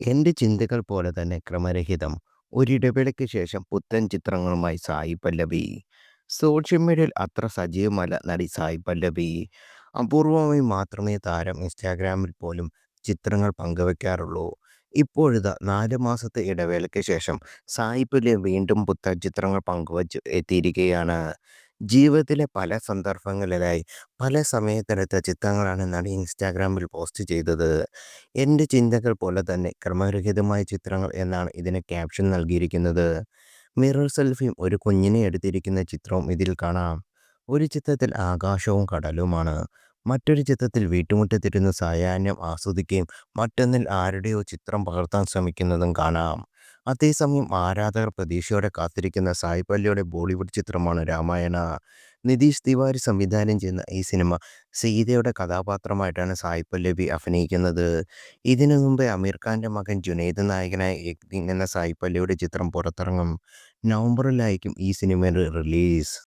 എന്റെ ചിന്തകൾ പോലെ തന്നെ ക്രമരഹിതം. ഒരിടവേളയ്ക്ക് ശേഷം പുത്തൻ ചിത്രങ്ങളുമായി സായി പല്ലവി. സോഷ്യൽ മീഡിയയിൽ അത്ര സജീവമല്ല നടി സായി പല്ലവി. അപൂർവമായി മാത്രമേ താരം ഇൻസ്റ്റാഗ്രാമിൽ പോലും ചിത്രങ്ങൾ പങ്കുവെക്കാറുള്ളൂ. ഇപ്പോഴിതാ നാല് മാസത്തെ ഇടവേളയ്ക്ക് ശേഷം സായി പല്ലവി വീണ്ടും പുത്തൻ ചിത്രങ്ങൾ പങ്കുവച്ച് എത്തിയിരിക്കുകയാണ്. ജീവിതത്തിലെ പല സന്ദർഭങ്ങളിലായി പല സമയത്തെടുത്ത ചിത്രങ്ങളാണ് നടി ഇൻസ്റ്റാഗ്രാമിൽ പോസ്റ്റ് ചെയ്തത്. എന്റെ ചിന്തകൾ പോലെ തന്നെ ക്രമരഹിതമായ ചിത്രങ്ങൾ എന്നാണ് ഇതിന് ക്യാപ്ഷൻ നൽകിയിരിക്കുന്നത്. മിറർ സെൽഫിയും ഒരു കുഞ്ഞിനെ എടുത്തിരിക്കുന്ന ചിത്രവും ഇതിൽ കാണാം. ഒരു ചിത്രത്തിൽ ആകാശവും കടലുമാണ്. മറ്റൊരു ചിത്രത്തിൽ വീട്ടുമുറ്റത്തിരുന്ന് സായാഹ്നം ആസ്വദിക്കുകയും മറ്റൊന്നിൽ ആരുടെയോ ചിത്രം പകർത്താൻ ശ്രമിക്കുന്നതും കാണാം. അതേസമയം ആരാധകർ പ്രതീക്ഷയോടെ കാത്തിരിക്കുന്ന സായിപ്പള്ളിയുടെ ബോളിവുഡ് ചിത്രമാണ് രാമായണ. നിതീഷ് തിവാരി സംവിധാനം ചെയ്യുന്ന ഈ സിനിമ സീതയുടെ കഥാപാത്രമായിട്ടാണ് സായിപ്പല്ലവി അഭിനയിക്കുന്നത്. ഇതിനു മുമ്പേ അമീർ ഖാന്റെ മകൻ ജുനൈദ് നായകനായ ഏക് ദിൻ എന്ന സായിപ്പല്ലിയുടെ ചിത്രം പുറത്തിറങ്ങും. നവംബറിലായിരിക്കും ഈ സിനിമയുടെ റിലീസ്.